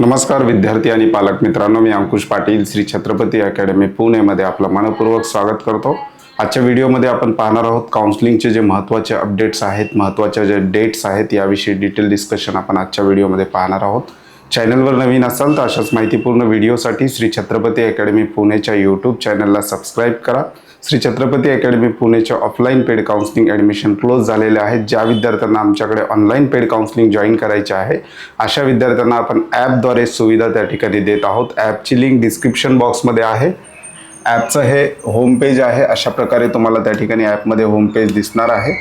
नमस्कार विद्यार्थी आणि पालक मित्रांनो. मी अंकुश पाटील श्री छत्रपती अकॅडमी पुणेमध्ये आपलं मनपूर्वक स्वागत करतो. आजच्या व्हिडिओमध्ये आपण पाहणार आहोत काउन्सिलिंगचे जे महत्त्वाचे अपडेट्स आहेत महत्त्वाच्या जे डेट्स आहेत याविषयी डिटेल डिस्कशन आपण आजच्या व्हिडिओमध्ये पाहणार आहोत. चॅनलवर नवीन असाल तर अशाच माहितीपूर्ण व्हिडिओसाठी श्री छत्रपती अकॅडमी पुणेच्या यूट्यूब चॅनलला सबस्क्राईब करा. Shri Chhatrapati academy पुणेच्या offline paid counselling admission close झालेले आहेत. ज्या विद्यार्थ्यांना आमच्याकडे ऑनलाईन पेड काउन्सिलिंग जॉईन करायचे आहे अशा विद्यार्थ्यांना आपण ॲपद्वारे सुविधा त्या ठिकाणी देत आहोत. ॲपची लिंक डिस्क्रिप्शन बॉक्समध्ये आहे. ॲपचं हे होमपेज आहे. अशा प्रकारे तुम्हाला त्या ठिकाणी ॲपमध्ये होमपेज दिसणार आहे.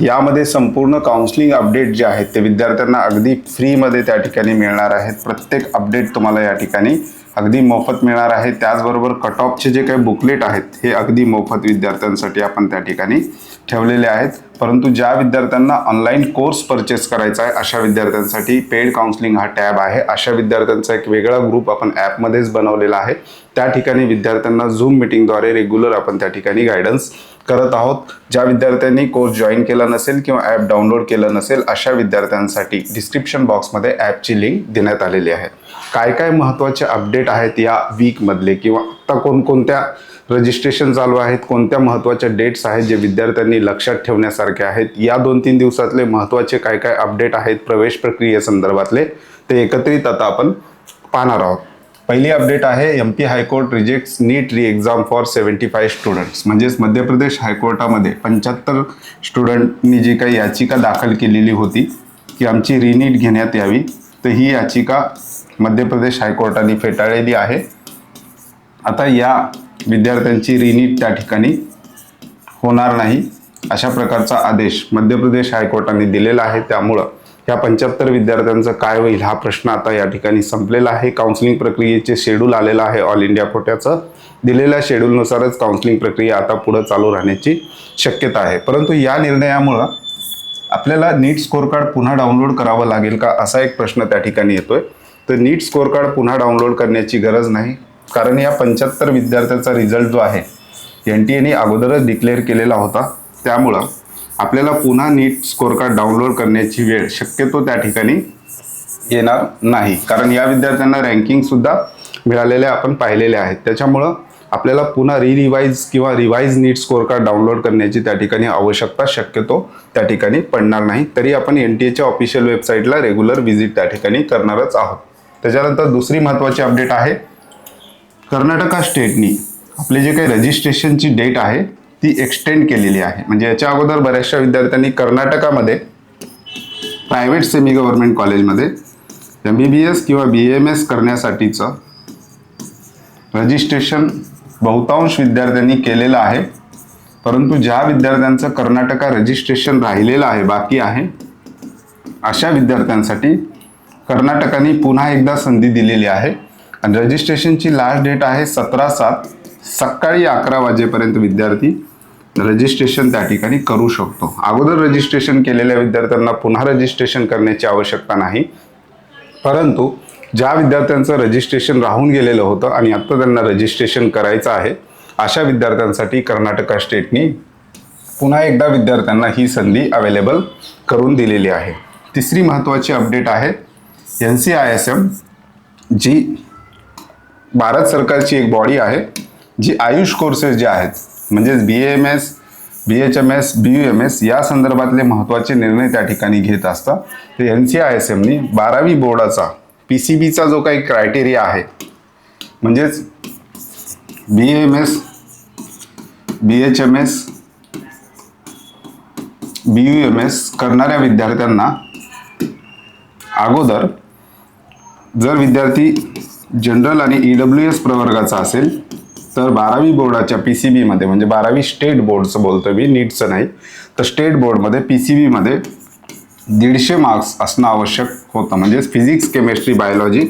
यामध्ये संपूर्ण काउन्सिलिंग अपडेट जे आहेत ते विद्यार्थ्यांना अगदी फ्रीमध्ये त्या ठिकाणी मिळणार आहेत. प्रत्येक अपडेट तुम्हाला या ठिकाणी अगदी मोफत मिळणार आहे. त्याचबरोबर कट ऑफचे जे काही बुकलेट आहेत हे अगदी मोफत विद्यार्थ्यांसाठी आपण त्या ठिकाणी ठेवलेले आहेत. परंतु ज्या विद्यार्थ्यांना ऑनलाईन कोर्स परचेस करायचा आहे अशा विद्यार्थ्यांसाठी पेड काउन्सिलिंग हा टॅब आहे. अशा विद्यार्थ्यांचा एक वेगळा ग्रुप आपण ॲपमध्येच बनवलेला आहे. त्या ठिकाणी विद्यार्थ्यांना झूम मिटिंगद्वारे रेग्युलर आपण त्या ठिकाणी गायडन्स करत आहोत. ज्या विद्यार्थ्यांनी कोर्स जॉईन केला नसेल किंवा ॲप डाउनलोड केलं नसेल अशा विद्यार्थ्यांसाठी डिस्क्रिप्शन बॉक्समध्ये ॲपची लिंक देण्यात आलेली आहे. काय काय महत्त्वाचे अपडेट आहेत या वीकमधले किंवा आत्ता कोणकोणत्या रजिस्ट्रेशन चालू आहेत? कोणत्या महत्त्वाच्या डेट्स आहेत जे विद्यार्थ्यांनी लक्षात ठेवण्यासारखे आहेत? या दोन तीन दिवसातले महत्त्वाचे काय काय अपडेट आहेत प्रवेश प्रक्रियेसंदर्भातले ते एकत्रित आता आपण पाहणार आहोत. पहिली अपडेट आहे M P high court rejects NEET re exam for seventy five students Madhya Madhya Pradesh हायकोर्टामध्ये पंच्याहत्तर स्टुडंटनी जी काही याचिका दाखल केलेली होती की आमची रिनीट घेण्यात यावी. तर ही याचिका मध्य प्रदेश हायकोर्टाने फेटाळलेली आहे. आता या विद्यार्थ्यांची रिनीट त्या ठिकाणी होणार नाही. अशा प्रकारचा आदेश मध्य प्रदेश हायकोर्टाने दिलेला आहे. त्यामुळं या पंच्याहत्तर विद्यार्थ्यांचं काय होईल हा प्रश्न आता या ठिकाणी संपलेला आहे. काउन्सिलिंग प्रक्रियेचे शेड्यूल आलेलं आहे ऑल इंडिया कोट्याचं. दिलेल्या शेड्यूलनुसारच काउन्सिलिंग प्रक्रिया आता पुढं चालू राहण्याची शक्यता आहे. परंतु या निर्णयामुळं आपल्याला नीट स्कोअर कार्ड पुन्हा डाउनलोड करावं लागेल का असा एक प्रश्न त्या ठिकाणी येतोय. तर नीट स्कोअर कार्ड पुन्हा डाउनलोड करण्याची गरज नाही. कारण या पंच्याहत्तर विद्यार्थ्याचा रिझल्ट जो आहे एन टी एने अगोदरच डिक्लेअर केलेला होता. त्यामुळं आपल्याला पुन्हा नीट स्कोअर कार्ड डाउनलोड करण्याची वेळ शक्यतो त्या ठिकाणी येणार नाही. कारण या विद्यार्थ्यांना रँकिंगसुद्धा मिळालेले आपण पाहिलेले आहेत. त्याच्यामुळं आपल्याला पुन्हा रिरिवाईज किंवा revise NEET score card download करण्याची त्या ठिकाणी आवश्यकता शक्यतो त्या ठिकाणी पडणार नाही. तरी आपण एन टी एच्या ऑफिशियल वेबसाईटला रेग्युलर व्हिजिट त्या ठिकाणी करणारच आहोत. त्याच्यानंतर दुसरी महत्त्वाची अपडेट आहे. कर्नाटका स्टेटनी आपले जे काही रजिस्ट्रेशनची डेट आहे ती एक्सटेंड केलेली आहे. म्हणजे याच्या अगोदर बऱ्याचशा विद्यार्थ्यांनी कर्नाटकामध्ये प्रायव्हेट सेमी गव्हर्नमेंट कॉलेजमध्ये एम बी बी एस किंवा बी एम एस करण्यासाठीचं रजिस्ट्रेशन बहुतांश विद्यार्थ्यांनी केलेलं आहे. परंतु ज्या विद्यार्थ्यांचं कर्नाटका रजिस्ट्रेशन राहिलेलं आहे बाकी आहे अशा विद्यार्थ्यांसाठी कर्नाटकाने पुन्हा एकदा संधी दिलेली आहे. आणि रजिस्ट्रेशनची लास्ट डेट आहे सतरा सात सकाळी अकरा वाजेपर्यंत विद्यार्थी रजिस्ट्रेशन त्या ठिकाणी करू शकतो. अगोदर रजिस्ट्रेशन केलेल्या विद्यार्थ्यांना पुन्हा रजिस्ट्रेशन करण्याची आवश्यकता नाही. परंतु ज्या विद्यार्थ्यांचं रजिस्ट्रेशन राहून गेलेलं होतं आणि आत्ता त्यांना रजिस्ट्रेशन करायचं आहे अशा विद्यार्थ्यांसाठी कर्नाटका स्टेटनी पुन्हा एकदा विद्यार्थ्यांना ही संधी अवेलेबल करून दिलेली आहे. तिसरी महत्त्वाची अपडेट आहे N C I S M जी भारत सरकारची एक बॉडी आहे जी आयुष कोर्सेस जे आहेत म्हणजेच B M S B H M S B U M S या संदर्भातले महत्त्वाचे निर्णय त्या ठिकाणी घेत असतात. तर एन सी आय एस एमनी बारावी बोर्डाचा पी सी बीचा जो काही क्रायटेरिया आहे म्हणजेच B M S B H M S B U M S करणाऱ्या विद्यार्थ्यांना अगोदर जर विद्यार्थी जनरल आणि ई डब्ल्यू एस प्रवर्गाचा असेल तर बारावी बोर्डाच्या पी सी बीमध्ये म्हणजे बारावी स्टेट बोर्डचं बोलतो मी नीटचं नाही तर स्टेट बोर्डमध्ये पी सी बीमध्ये दीडशे मार्क्स असणं आवश्यक होतं. म्हणजेच फिजिक्स केमिस्ट्री बायोलॉजी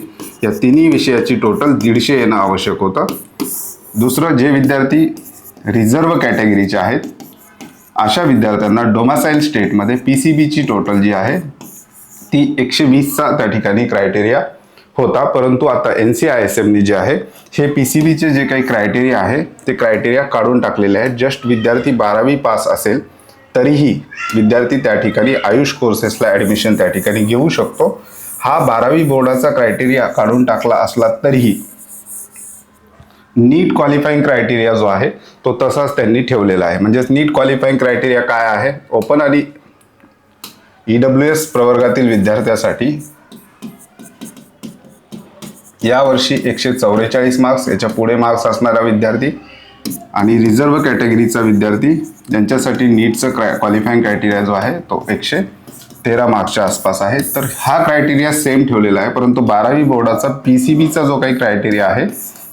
या तिन्ही विषयाची टोटल दीडशे येणं आवश्यक होतं. दुसरं जे विद्यार्थी रिझर्व कॅटेगरीचे आहेत अशा विद्यार्थ्यांना डोमासाईल स्टेटमध्ये पी सी बीची टोटल जी आहे ती एकशे वीसचा त्या ठिकाणी क्रायटेरिया होता. परंतु आता एन सी आय एस एमनी जे आहे हे पी सी बीचे जे काही क्रायटेरिया आहे ते क्रायटेरिया काढून टाकलेले आहेत. जस्ट विद्यार्थी बारावी पास असेल तरीही विद्यार्थी त्या ठिकाणी आयुष कोर्सेसला ॲडमिशन त्या ठिकाणी घेऊ शकतो. हा बारावी बोर्डाचा क्रायटेरिया काढून टाकला असला तरीही नीट क्वालिफाईंग क्रायटेरिया जो आहे तो तसाच त्यांनी ठेवलेला आहे. म्हणजेच नीट क्वालिफाईंग क्रायटेरिया काय आहे? ओपन आणि ई डब्ल्यू एस प्रवर्गातील विद्यार्थ्यासाठी यावर्षी एकशे चौवेचाळीस मार्क्स याच्यापुढे मार्क्स असणारा विद्यार्थी आणि रिझर्व्ह कॅटेगरीचा विद्यार्थी ज्यांच्यासाठी नीटचं क्राय क्वालिफाईंग क्रायटेरिया जो आहे तो एकशे तेरा मार्क्सच्या आसपास आहे. तर हा क्रायटेरिया सेम ठेवलेला आहे परंतु बारावी बोर्डाचा पी सी बीचा जो काही क्रायटेरिया आहे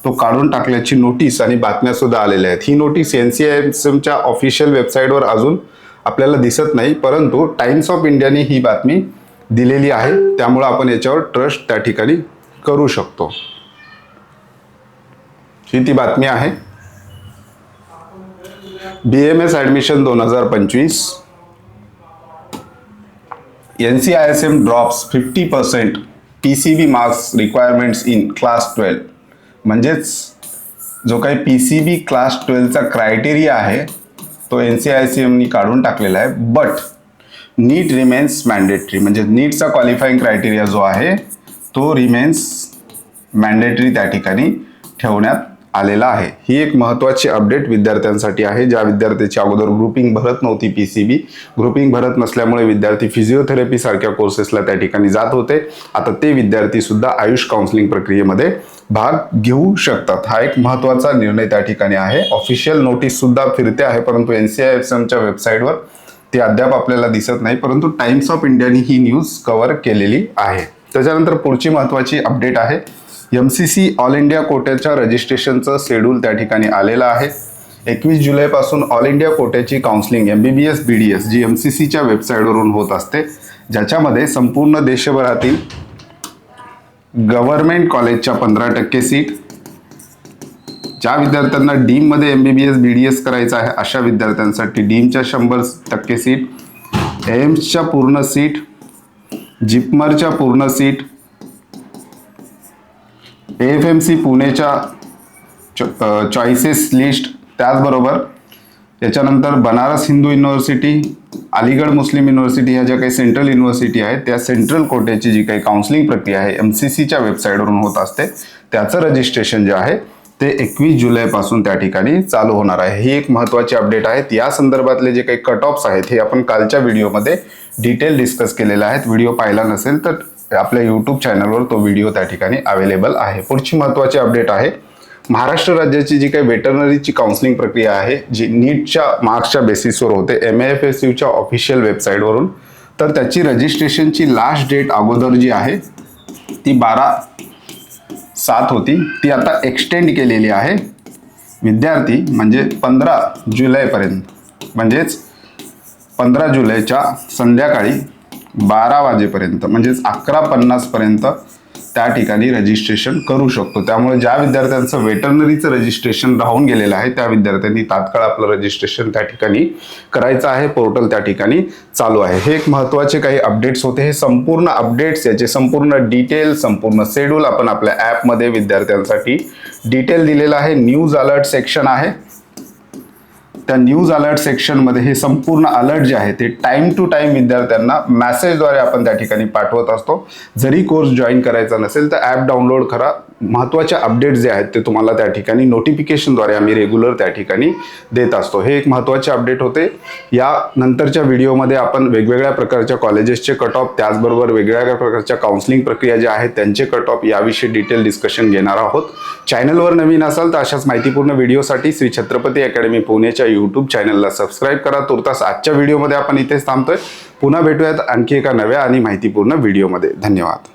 तो काढून टाकल्याची नोटीस आणि बातम्या सुद्धा आलेल्या आहेत. ही नोटीस एन सी आय एमच्या ऑफिशियल वेबसाईटवर अजून आपल्याला दिसत नाही परंतु टाइम्स ऑफ इंडियाने ही बातमी दिलेली आहे. त्यामुळं आपण याच्यावर ट्रस्ट त्या ठिकाणी करू शकतो. ही ती बातमी आहे. बी एम एस ॲडमिशन दोन हजार पंचवीस. N C I S M drops fifty percent P C B marks requirements in class twelve म्हणजेच जो काही पी सी बी क्लास ट्वेल्वचा क्रायटेरिया आहे तो एन सी आय सी एमनी काढून टाकलेला आहे. बट नीट रिमेन्स मॅन्डेटरी म्हणजे नीटचा क्वालिफाईंग क्रायटेरिया जो आहे तो रिमेन्स मॅन्डेटरी त्या ठिकाणी ठेवण्यात आलेला आहे. ही एक महत्त्वाची अपडेट विद्यार्थ्यांसाठी आहे. ज्या विद्यार्थ्याची अगोदर ग्रुपिंग भरत नव्हती पी सी बी ग्रुपिंग भरत नसल्यामुळे विद्यार्थी फिजिओथेरपी सारख्या कोर्सेसला त्या ठिकाणी जात होते. आता ते विद्यार्थी सुद्धा आयुष काउन्सिलिंग प्रक्रियेमध्ये भाग घेऊ शकतात. हा एक महत्त्वाचा निर्णय त्या ठिकाणी आहे. ऑफिशियल नोटीस सुद्धा फिरते आहे परंतु एन सी आय एफ एमच्या वेबसाईटवर ते अद्याप आपल्याला दिसत नाही परंतु टाइम्स ऑफ इंडियाने ही न्यूज कव्हर केलेली आहे. त्याच्यानंतर पुढची महत्त्वाची अपडेट आहे. M C C all India कोट्याच्या रजिस्ट्रेशनचं शेड्यूल त्या ठिकाणी आलेलं आहे. एकवीस जुलैपासून all India कोट्याची counselling M B B S B D S जी एम सी सीच्या वेबसाईटवरून होत असते. ज्याच्यामध्ये संपूर्ण देशभरातील गव्हर्नमेंट कॉलेजच्या पंधरा टक्के सीट ज्या विद्यार्थ्यांना डीममध्ये M B B S B D S करायचं आहे अशा विद्यार्थ्यांसाठी डीमच्या शंभर टक्के सीट एम्सच्या पूर्ण सीट जिपमरच्या पूर्ण सीट एफ एम सी पुणेच्या चॉईसेस लिस्ट त्याचबरोबर त्याच्यानंतर Banaras Hindu university Aligarh Muslim university ह्या ज्या काही सेंट्रल युनिव्हर्सिटी आहेत त्या सेंट्रल कोट्याची जी काही काउन्सिलिंग प्रक्रिया आहे एम सी सीच्या वेबसाईटवरून होत असते त्याचं रजिस्ट्रेशन जे आहे ते एकवीस जुलैपासून त्या ठिकाणी चालू होणार आहे. ही एक महत्त्वाची अपडेट आहे. या संदर्भातले जे काही कट ऑफ्स आहेत हे आपण कालच्या व्हिडिओमध्ये डिटेल डिस्कस केलेले आहेत. व्हिडिओ पाहिला नसेल तर आपल्या यूट्यूब चॅनलवर तो व्हिडिओ त्या ठिकाणी अवेलेबल आहे. पुढची महत्त्वाची अपडेट आहे महाराष्ट्र राज्याची जी काही वेटरनरीची काउन्सिलिंग प्रक्रिया आहे जी नीटच्या मार्क्सच्या बेसिसवर होते एम एफ एस यूच्या ऑफिशियल वेबसाईटवरून तर त्याची रजिस्ट्रेशनची लास्ट डेट अगोदर जी आहे ती बारा सात होती. ती आता एक्सटेंड केलेली आहे. विद्यार्थी म्हणजे पंधरा जुलैपर्यंत म्हणजेच पंधरा जुलैच्या संध्याकाळी बारा वाजेपर्यंत म्हणजेच अकरा पन्नासपर्यंत त्या ठिकाणी रजिस्ट्रेशन करू शकतो. त्यामुळे ज्या विद्यार्थ्यांचं वेटरनरीचं रजिस्ट्रेशन राहून गेलेलं आहे त्या विद्यार्थ्यांनी तात्काळ आपलं रजिस्ट्रेशन त्या ठिकाणी करायचं आहे. पोर्टल त्या ठिकाणी चालू आहे. हे एक महत्त्वाचे काही अपडेट्स होते. हे संपूर्ण अपडेट्स याचे संपूर्ण डिटेल संपूर्ण शेड्यूल आपण आपल्या ॲपमध्ये विद्यार्थ्यांसाठी डिटेल दिलेलं आहे. न्यूज अलर्ट सेक्शन आहे. त्या न्यूज अलर्ट सेक्शनमध्ये हे संपूर्ण अलर्ट जे आहे ते टाइम टू टाइम विद्यार्थ्यांना मॅसेजद्वारे आपण त्या ठिकाणी पाठवत असतो. जरी कोर्स जॉईन करायचा नसेल तर ॲप डाउनलोड करा. महत्त्वाचे अपडेट जे आहेत ते तुम्हाला त्या ठिकाणी नोटिफिकेशनद्वारे आम्ही रेग्युलर त्या ठिकाणी देत असतो. हे एक महत्त्वाचे अपडेट होते. या नंतरच्या व्हिडिओमध्ये आपण वेगवेगळ्या प्रकारच्या कॉलेजेसचे कट ऑफ त्याचबरोबर वेगवेगळ्या प्रकारच्या काउन्सिलिंग प्रक्रिया ज्या आहेत त्यांचे कट ऑफ याविषयी डिटेल डिस्कशन घेणार आहोत. चॅनलवर नवीन असाल तर अशाच माहितीपूर्ण व्हिडिओसाठी श्री छत्रपती अकॅडमी पुणेच्या यूट्यूब चॅनलला सबस्क्राईब करा. तुर्तास आजच्या व्हिडिओमध्ये आपण इथेच थांबतोय. पुन्हा भेटूयात आणखी एका नव्या आणि माहितीपूर्ण व्हिडिओमध्ये धन्यवाद.